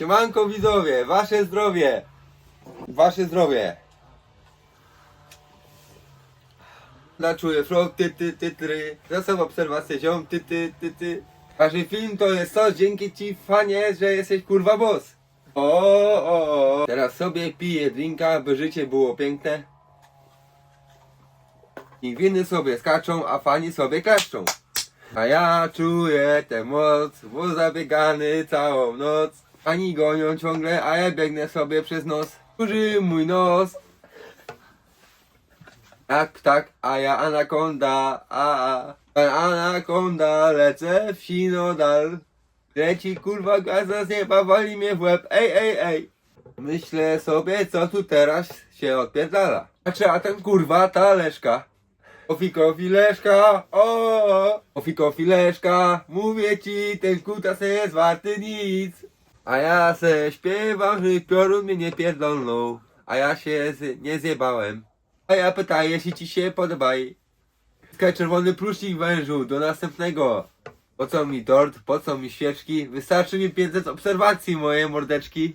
Siemanko widzowie, wasze zdrowie. Wasze zdrowie. Na czuję flow, ty, ty, ty, ty. Zasób obserwację ziom, ty, ty, ty, ty. Każdy film to jest coś dzięki ci fanie, że jesteś kurwa boss. O, o, o. Teraz sobie piję drinka, by życie było piękne. Pingwiny sobie skaczą, a fani sobie klaszczą. A ja czuję tę moc, bo zabiegany całą noc. Ani gonią ciągle, a ja biegnę sobie przez nos. Kurzy mój nos. Jak ptak, a ja anakonda, a, a. Anakonda, lecę w sinodal. Leci kurwa gaza z nieba, wali mnie w łeb, ej, ej, ej. Myślę sobie, co tu teraz się odpierdala. A trzeba ten kurwa talerz,ka Ofiko fileszka, o, ofiko fileszka, mówię ci, ten kutas jest warty nic. A ja se śpiewam, że piorun mnie nie pierdolną, a ja się z, nie zjebałem. A ja pytaję, jeśli ci się podobaj. Skaj czerwony plusznik wężu, do następnego. Po co mi tort, po co mi świeczki, wystarczy mi 500 obserwacji moje mordeczki.